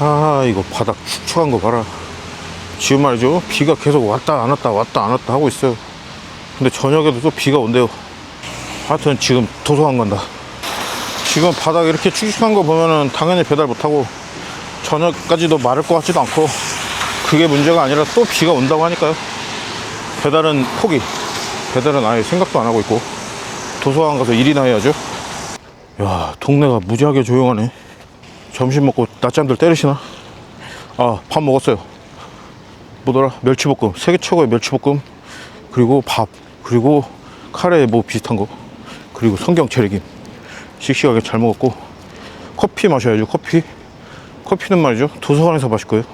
아 이거 바닥 축축한 거 봐라. 지금 말이죠. 비가 계속 왔다 안 왔다 왔다 안 왔다 하고 있어요. 근데 저녁에도 또 비가 온대요. 하여튼 지금 도서관 간다. 지금 바닥 이렇게 축축한 거 보면은 당연히 배달 못하고 저녁까지도 마를 것 같지도 않고 그게 문제가 아니라 또 비가 온다고 하니까요. 배달은 포기. 배달은 아예 생각도 안 하고 있고 도서관 가서 일이나 해야죠. 야 동네가 무지하게 조용하네 점심 먹고 낮잠들 때리시나? 아, 밥 먹었어요. 뭐더라? 멸치볶음. 세계 최고의 멸치볶음. 그리고 밥. 그리고 카레 뭐 비슷한 거. 그리고 성경 체리김. 씩씩하게 잘 먹었고. 커피 마셔야죠, 커피. 커피는 말이죠. 도서관에서 마실 거예요.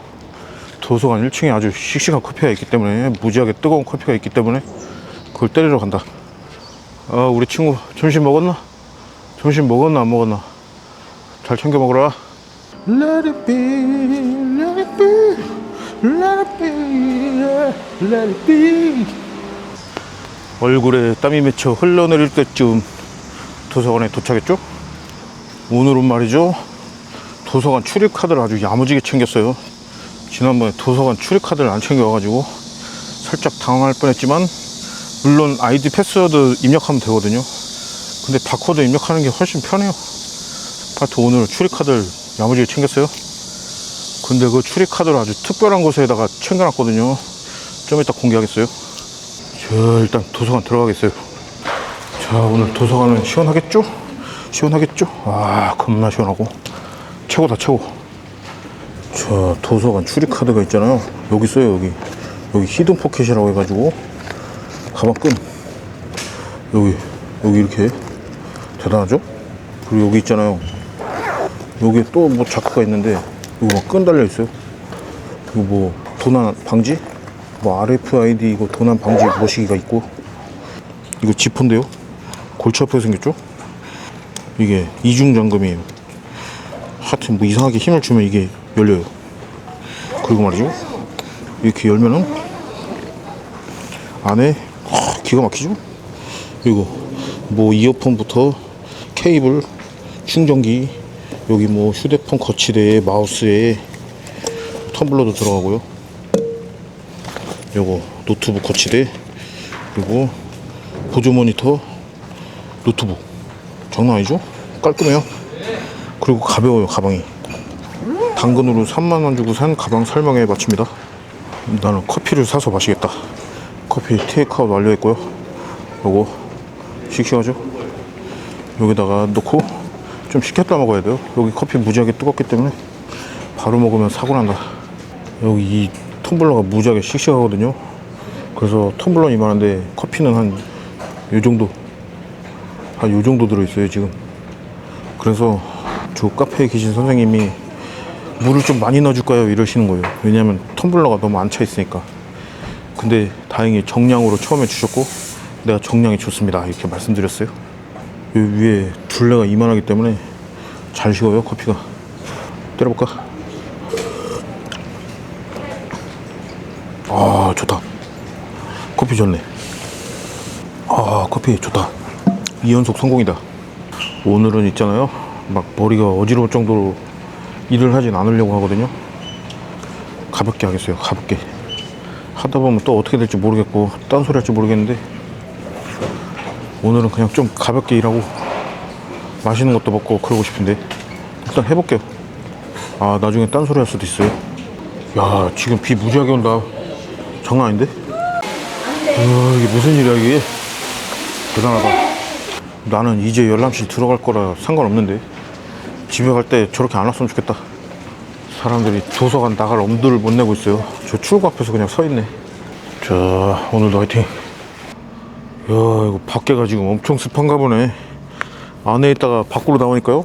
도서관 1층에 아주 씩씩한 커피가 있기 때문에, 무지하게 뜨거운 커피가 있기 때문에, 그걸 때리러 간다. 아, 우리 친구 점심 먹었나? 점심 먹었나, 안 먹었나? 잘 챙겨 먹어라. Let it be, let it be, let it be, let it be. 얼굴에 땀이 맺혀 흘러내릴 때쯤 도서관에 도착했죠? 오늘은 말이죠. 도서관 출입카드를 아주 야무지게 챙겼어요. 지난번에 도서관 출입카드를 안 챙겨와가지고 살짝 당황할 뻔했지만 물론 아이디 패스워드 입력하면 되거든요. 근데 바코드 입력하는 게 훨씬 편해요. 하여튼 오늘 출입카드를 야무지게 챙겼어요. 근데 그 출입카드를 아주 특별한 곳에다가 챙겨놨거든요. 좀 이따 공개하겠어요. 저 일단 도서관 들어가겠어요. 자 오늘 도서관은 시원하겠죠? 시원하겠죠? 아 겁나 시원하고 최고다 최고. 자 도서관 출입카드가 있잖아요. 여기 있어요 여기. 여기 히든 포켓이라고 해가지고 가방끈 여기 여기 이렇게 대단하죠? 그리고 여기 있잖아요. 여기에 또뭐 자크가 있는데 이거 막 끈 달려 있어요. 이거 뭐 도난 방지? 뭐 RFID 이거 도난 방지 모시기가 있고 이거 지폰데요. 골치 아프게 생겼죠? 이게 이중 잠금이에요. 하여튼 뭐 이상하게 힘을 주면 이게 열려요. 그리고 말이죠. 이렇게 열면은 안에 아, 기가 막히죠? 이거 뭐 이어폰부터 케이블, 충전기, 여기 뭐 휴대폰 거치대에 마우스에 텀블러도 들어가고요. 요거 노트북 거치대 그리고 보조 모니터 노트북 장난 아니죠? 깔끔해요. 그리고 가벼워요 가방이. 당근으로 3만 원 주고 산 가방 설명에 마칩니다. 나는 커피를 사서 마시겠다. 커피 테이크아웃 완료했고요. 요거 씩씩하죠? 여기다가 넣고 좀 식혔다 먹어야 돼요. 여기 커피 무지하게 뜨겁기 때문에 바로 먹으면 사고 난다. 여기 이 텀블러가 무지하게 씩씩하거든요. 그래서 텀블러는 이만한데 커피는 한 요 정도 한 요 정도 들어있어요 지금. 그래서 저 카페에 계신 선생님이 물을 좀 많이 넣어줄까요? 이러시는 거예요. 왜냐면 텀블러가 너무 안 차 있으니까. 근데 다행히 정량으로 처음에 주셨고 내가 정량이 좋습니다. 이렇게 말씀드렸어요. 이 위에 둘레가 이만하기 때문에 잘 식어요 커피가. 때려볼까? 아 좋다. 커피 좋네. 아 커피 좋다. 2연속 성공이다. 오늘은 있잖아요. 막 머리가 어지러울 정도로 일을 하진 않으려고 하거든요. 가볍게 하겠어요 가볍게. 하다 보면 또 어떻게 될지 모르겠고 딴 소리 할지 모르겠는데 오늘은 그냥 좀 가볍게 일하고 맛있는 것도 먹고 그러고 싶은데 일단 해볼게요. 아 나중에 딴소리 할 수도 있어요. 야 지금 비 무지하게 온다. 장난 아닌데? 우와 이게 무슨 일이야 이게? 대단하다. 나는 이제 열람실 들어갈 거라 상관없는데 집에 갈 때 저렇게 안 왔으면 좋겠다. 사람들이 도서관 나갈 엄두를 못 내고 있어요. 저 출구 앞에서 그냥 서 있네. 자 오늘도 화이팅. 야 이거 밖에가 지금 엄청 습한가 보네. 안에 있다가 밖으로 나오니까요.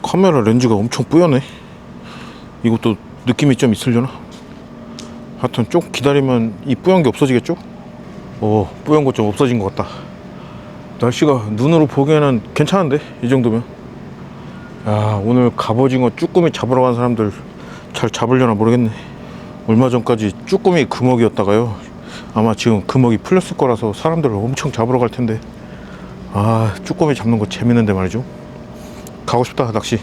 카메라 렌즈가 엄청 뿌연해 이것도 느낌이 좀 있으려나? 하여튼 좀 기다리면 이 뿌연 게 없어지겠죠? 어 뿌연 거 좀 없어진 것 같다. 날씨가 눈으로 보기에는 괜찮은데 이 정도면? 야 오늘 갑오징어 쭈꾸미 잡으러 간 사람들 잘 잡으려나 모르겠네. 얼마 전까지 쭈꾸미 금어기였다가요 아마 지금 금어기 풀렸을 거라서 사람들을 엄청 잡으러 갈 텐데 아 쭈꾸미 잡는 거 재밌는데 말이죠 가고 싶다 낚시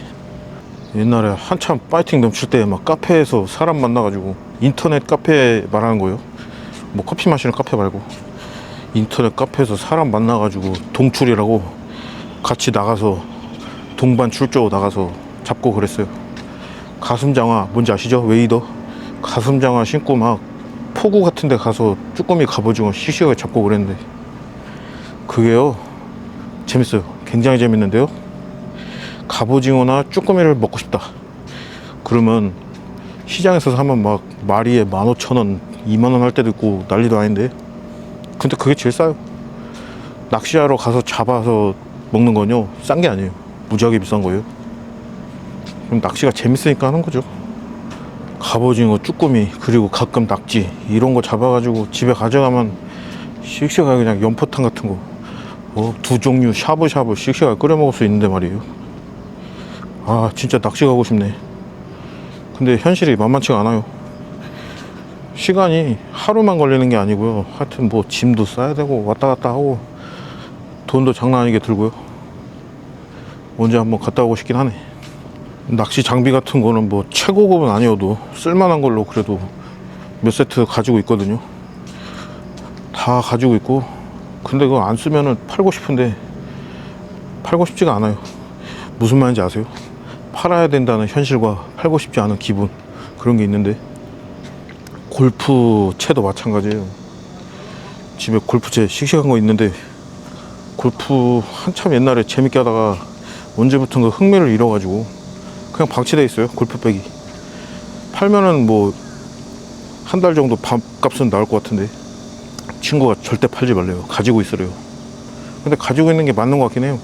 옛날에 한참 파이팅 넘칠 때 막 카페에서 사람 만나가지고 인터넷 카페 말하는 거예요. 뭐 커피 마시는 카페 말고 인터넷 카페에서 사람 만나가지고 동출이라고 같이 나가서 동반 출조 나가서 잡고 그랬어요. 가슴 장화 뭔지 아시죠? 웨이더 가슴 장화 신고 막 포구 같은 데 가서 쭈꾸미 갑오징어 씩씩하게 잡고 그랬는데 그게요 재밌어요. 굉장히 재밌는데요. 갑오징어나 쭈꾸미를 먹고 싶다. 그러면 시장에서 사면 막 마리에 15,000원, 2만원 할 때도 있고 난리도 아닌데. 근데 그게 제일 싸요. 낚시하러 가서 잡아서 먹는 건요, 싼 게 아니에요. 무지하게 비싼 거예요. 그럼 낚시가 재밌으니까 하는 거죠. 갑오징어, 쭈꾸미, 그리고 가끔 낙지, 이런 거 잡아가지고 집에 가져가면 씩씩하게 그냥 연포탕 같은 거, 어, 두 종류 샤브샤브 씩씩하게 끓여 먹을 수 있는데 말이에요. 아 진짜 낚시 가고 싶네. 근데 현실이 만만치가 않아요. 시간이 하루만 걸리는 게 아니고요. 하여튼 뭐 짐도 싸야 되고 왔다 갔다 하고 돈도 장난 아니게 들고요. 언제 한번 갔다 오고 싶긴 하네 낚시 장비 같은 거는 뭐 최고급은 아니어도 쓸만한 걸로 그래도 몇 세트 가지고 있거든요 다 가지고 있고 근데 그거 안 쓰면은 팔고 싶은데 팔고 싶지가 않아요 무슨 말인지 아세요? 팔아야 된다는 현실과 팔고 싶지 않은 기분 그런 게 있는데 골프 채도 마찬가지예요. 집에 골프채 씩씩한 거 있는데 골프 한참 옛날에 재밌게 하다가 언제부턴가 흥미를 잃어가지고 그냥 방치돼 있어요. 골프백이 팔면은 뭐 한 달 정도 밥값은 나올 것 같은데 친구가 절대 팔지 말래요. 가지고 있으래요. 근데 가지고 있는 게 맞는 것 같긴 해요.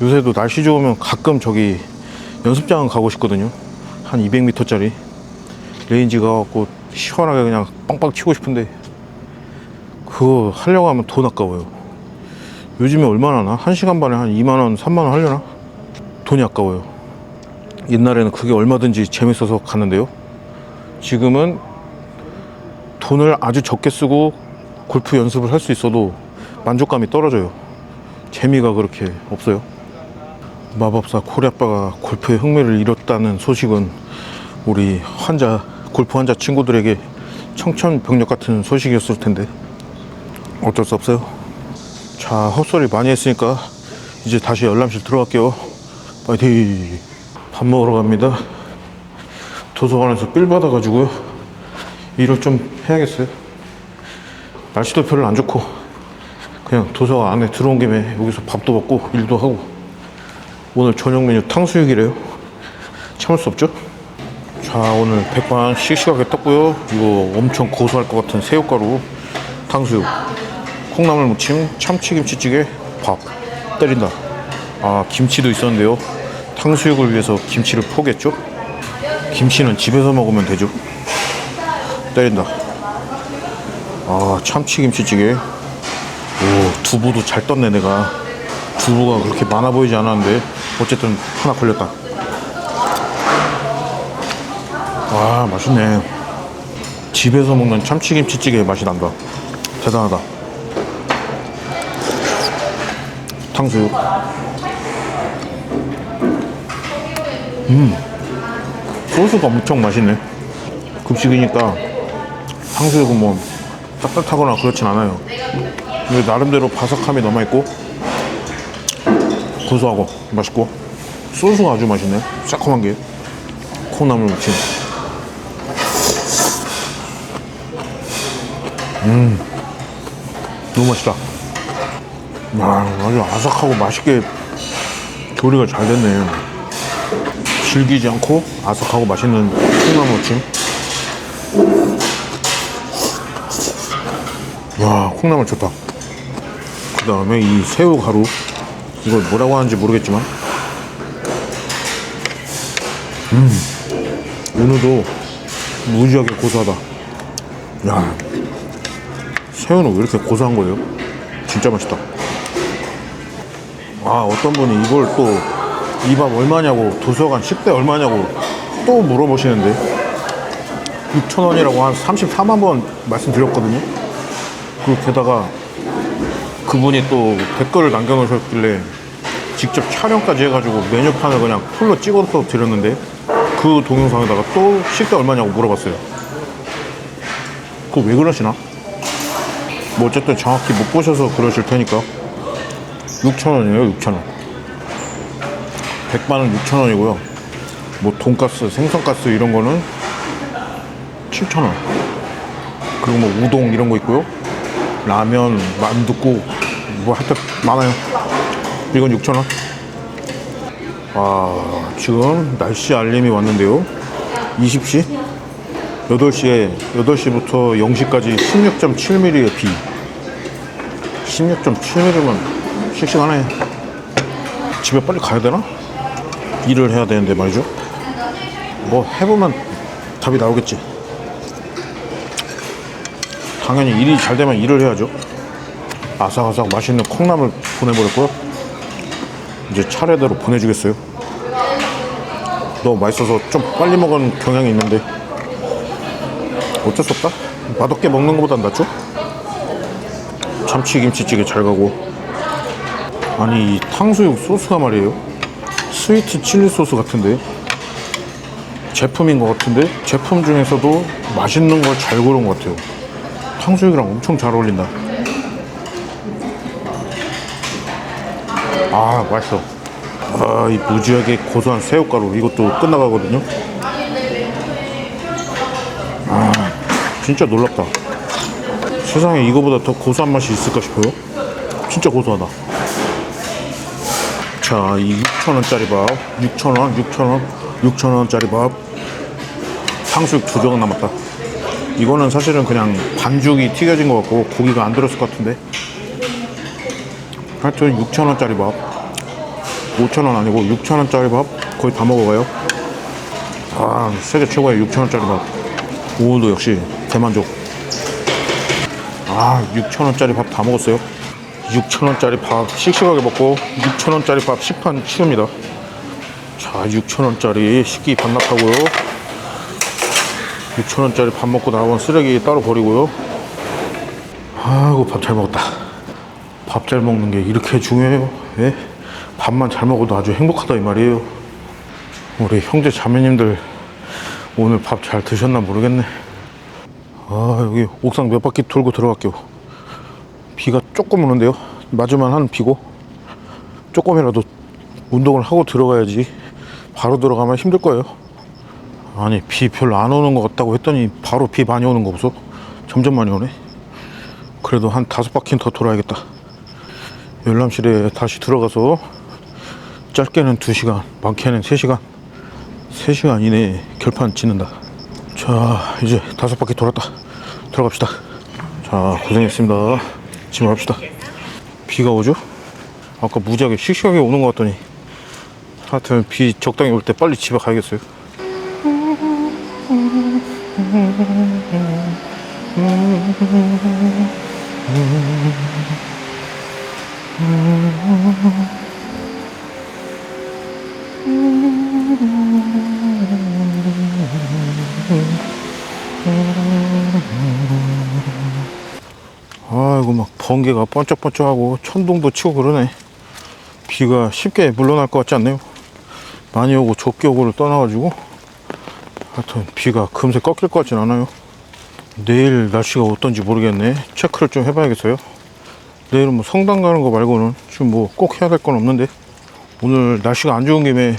요새도 날씨 좋으면 가끔 저기 연습장 가고 싶거든요. 한 200m짜리 레인지 가갖고 시원하게 그냥 빵빵 치고 싶은데 그거 하려고 하면 돈 아까워요. 요즘에 얼마나 하나? 1시간 반에 한 2만원, 3만원 하려나? 돈이 아까워요. 옛날에는 그게 얼마든지 재밌어서 갔는데요. 지금은 돈을 아주 적게 쓰고 골프 연습을 할 수 있어도 만족감이 떨어져요. 재미가 그렇게 없어요. 마법사 코리아빠가 골프에 흥미를 잃었다는 소식은 우리 환자 골프 환자 친구들에게 청천벽력 같은 소식이었을 텐데 어쩔 수 없어요. 자 헛소리 많이 했으니까 이제 다시 열람실 들어갈게요. 파이팅. 밥 먹으러 갑니다. 도서관에서 삘 받아가지고요. 일을 좀 해야겠어요. 날씨도 별로 안 좋고 그냥 도서관 안에 들어온 김에 여기서 밥도 먹고 일도 하고 오늘 저녁 메뉴 탕수육이래요. 참을 수 없죠? 자, 오늘 백반 씩씩하게 떴고요. 이거 엄청 고소할 것 같은 새우가루 탕수육, 콩나물 무침, 참치김치찌개, 밥 때린다. 아, 김치도 있었는데요. 탕수육을 위해서 김치를 포겠죠? 김치는 집에서 먹으면 되죠. 때린다. 아, 참치김치찌개. 오, 두부도 잘 떴네, 내가. 두부가 그렇게 많아 보이지 않았는데 어쨌든 하나 걸렸다 와 맛있네 집에서 먹는 참치김치찌개의 맛이 난다 대단하다 탕수육 음 소스가 엄청 맛있네. 급식이니까 탕수육은 뭐 딱딱하거나 그렇진 않아요. 근데 나름대로 바삭함이 남아있고 고소하고 맛있고 소스가 아주 맛있네. 새콤한 게. 콩나물 무침. 음 너무 맛있다. 야 아주 아삭하고 맛있게 조리가 잘 됐네 질기지 않고 아삭하고 맛있는 콩나물 무침 야 콩나물 좋다. 그 다음에 이 새우 가루. 이걸 뭐라고 하는지 모르겠지만. 음 은우도 무지하게 고소하다. 야 새우는 왜 이렇게 고소한 거예요? 진짜 맛있다. 아 어떤 분이 이걸 또 이 밥 얼마냐고 도서관 10대 얼마냐고 또 물어보시는데 6천원이라고 한 34만 번 말씀드렸거든요 그 게다가 그분이 또 댓글을 남겨놓으셨길래 직접 촬영까지 해가지고 메뉴판을 그냥 풀로 찍어서 드렸는데 그 동영상에다가 또 식대 얼마냐고 물어봤어요. 그거 왜 그러시나? 뭐 어쨌든 정확히 못 보셔서 그러실 테니까 6,000원이에요 6,000원 100만원 6,000원이고요. 뭐 돈가스 생선가스 이런 거는 7,000원. 그리고 뭐 우동 이런 거 있고요. 라면 만둣국 뭐 하여튼 많아요. 이건 6,000원. 아 지금 날씨 알림이 왔는데요. 20시? 8시에 8시부터 0시까지 16.7mm의 비. 16.7mm면 씩씩하네. 집에 빨리 가야 되나? 일을 해야 되는데 말이죠. 뭐 해보면 답이 나오겠지. 당연히 일이 잘 되면 일을 해야죠. 아삭아삭 맛있는 콩나물 보내버렸고요. 이제 차례대로 보내주겠어요. 너무 맛있어서 좀 빨리 먹은 경향이 있는데. 어쩔 수 없다. 맛없게 먹는 것보단 낫죠? 참치 김치찌개 잘 가고. 아니 이 탕수육 소스가 말이에요 스위트 칠리 소스 같은데? 제품인 것 같은데? 제품 중에서도 맛있는 걸 잘 고른 것 같아요. 탕수육이랑 엄청 잘 어울린다. 아 맛있어. 아 이 무지하게 고소한 새우가루. 이것도 끝나가거든요. 아 진짜 놀랍다. 세상에 이거보다 더 고소한 맛이 있을까 싶어요? 진짜 고소하다 자, 이 6,000원짜리 밥, 6,000원, 6,000원, 6,000원짜리 밥, 탕수육 두 조각 남았다. 이거는 사실은 그냥 반죽이 튀겨진 것 같고 고기가 안 들었을 것 같은데. 하여튼 6,000원짜리 밥, 5,000원 아니고 6,000원짜리 밥 거의 다 먹어가요. 아, 세계 최고의 6,000원짜리 밥. 오늘도 역시 대만족. 아, 6,000원짜리 밥 다 먹었어요. 6,000원짜리 밥 씩씩하게 먹고 6,000원짜리 밥 식판 치웁니다. 자, 6,000원짜리 식기 반납하고요. 6,000원짜리 밥 먹고 나온 쓰레기 따로 버리고요. 아이고, 밥 잘 먹었다. 밥 잘 먹는 게 이렇게 중요해요. 예? 밥만 잘 먹어도 아주 행복하다 이 말이에요. 우리 형제 자매님들 오늘 밥 잘 드셨나 모르겠네. 아, 여기 옥상 몇 바퀴 돌고 들어갈게요. 비가 조금 오는데요. 맞으면 한 비고 조금이라도 운동을 하고 들어가야지 바로 들어가면 힘들 거예요. 아니 비 별로 안 오는 것 같다고 했더니 바로 비 많이 오는 거 보소. 점점 많이 오네. 그래도 한 다섯 바퀴는 더 돌아야겠다. 열람실에 다시 들어가서 짧게는 두시간 많게는 세시간세시간 이내에 결판 짓는다. 자, 이제 다섯 바퀴 돌았다. 들어갑시다. 자, 고생했습니다. 집합시다. 비가 오죠? 아까 무지하게 씩씩하게 오는 것 같더니 하여튼 비 적당히 올 때 빨리 집에 가야겠어요. 아이고 막 번개가 번쩍번쩍하고 천둥도 치고 그러네. 비가 쉽게 물러날 것 같지 않네요. 많이 오고 좁게 오고를 떠나가지고. 하여튼 비가 금세 꺾일 것 같진 않아요. 내일 날씨가 어떤지 모르겠네. 체크를 좀 해봐야겠어요. 내일은 뭐 성당 가는 거 말고는 지금 뭐 꼭 해야 될 건 없는데. 오늘 날씨가 안 좋은 김에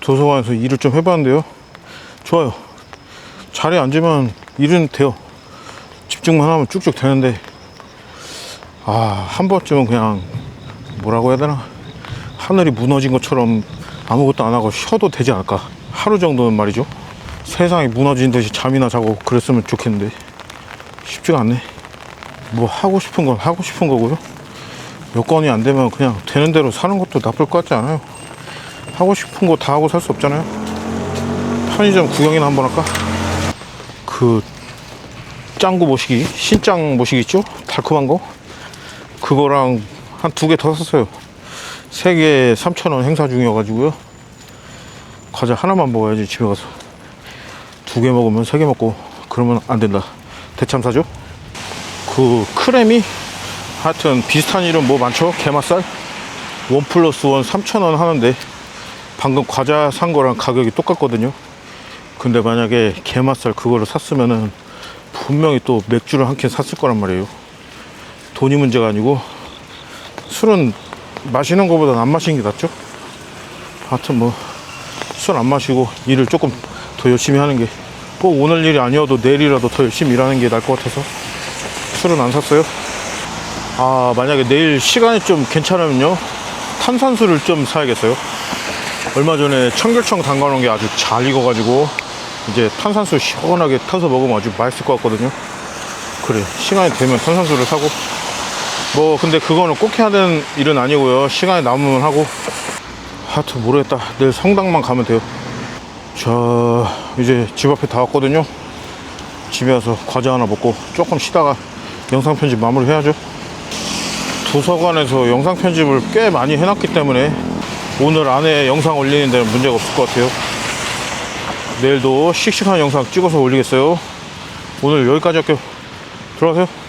도서관에서 일을 좀 해봤는데요. 좋아요. 자리에 앉으면 일은 돼요. 집중만 하면 쭉쭉 되는데 아, 한 번쯤은 그냥 뭐라고 해야 되나? 하늘이 무너진 것처럼 아무것도 안 하고 쉬어도 되지 않을까? 하루 정도는 말이죠. 세상이 무너진 듯이 잠이나 자고 그랬으면 좋겠는데 쉽지가 않네. 뭐 하고 싶은 건 하고 싶은 거고요. 여건이 안 되면 그냥 되는 대로 사는 것도 나쁠 것 같지 않아요. 하고 싶은 거 다 하고 살 수 없잖아요. 편의점 구경이나 한번 할까? 그 짱구 모시기, 신짱 모시기 있죠? 달콤한 거. 그거랑 한 두 개 더 샀어요. 세 개 3,000원 행사 중이어가지고요. 과자 하나만 먹어야지 집에 가서. 두 개 먹으면 세 개 먹고 그러면 안 된다. 대참 사죠? 그 크렘이 하여튼 비슷한 이름 뭐 많죠? 게맛살? 원 플러스 원 3,000원 하는데 방금 과자 산 거랑 가격이 똑같거든요. 근데 만약에 게맛살 그거를 샀으면은 분명히 또 맥주를 한 캔 샀을 거란 말이에요. 돈이 문제가 아니고 술은 마시는 것보다는 안 마시는 게 낫죠. 하여튼 뭐 술 안 마시고 일을 조금 더 열심히 하는 게 꼭 오늘 일이 아니어도 내일이라도 더 열심히 일하는 게 나을 것 같아서 술은 안 샀어요. 아 만약에 내일 시간이 좀 괜찮으면요 탄산수를 좀 사야겠어요. 얼마 전에 청결청 담가놓은 게 아주 잘 익어가지고 이제 탄산수 시원하게 타서 먹으면 아주 맛있을 것 같거든요. 그래 시간이 되면 탄산수를 사고 뭐 근데 그거는 꼭 해야 되는 일은 아니고요. 시간이 남으면 하고 하여튼 모르겠다. 내일 성당만 가면 돼요. 자 이제 집 앞에 다 왔거든요. 집에 와서 과자 하나 먹고 조금 쉬다가 영상 편집 마무리 해야죠. 도서관에서 영상 편집을 꽤 많이 해놨기 때문에 오늘 안에 영상 올리는 데는 문제가 없을 것 같아요. 내일도 씩씩한 영상 찍어서 올리겠어요. 오늘 여기까지 할게요. 들어가세요.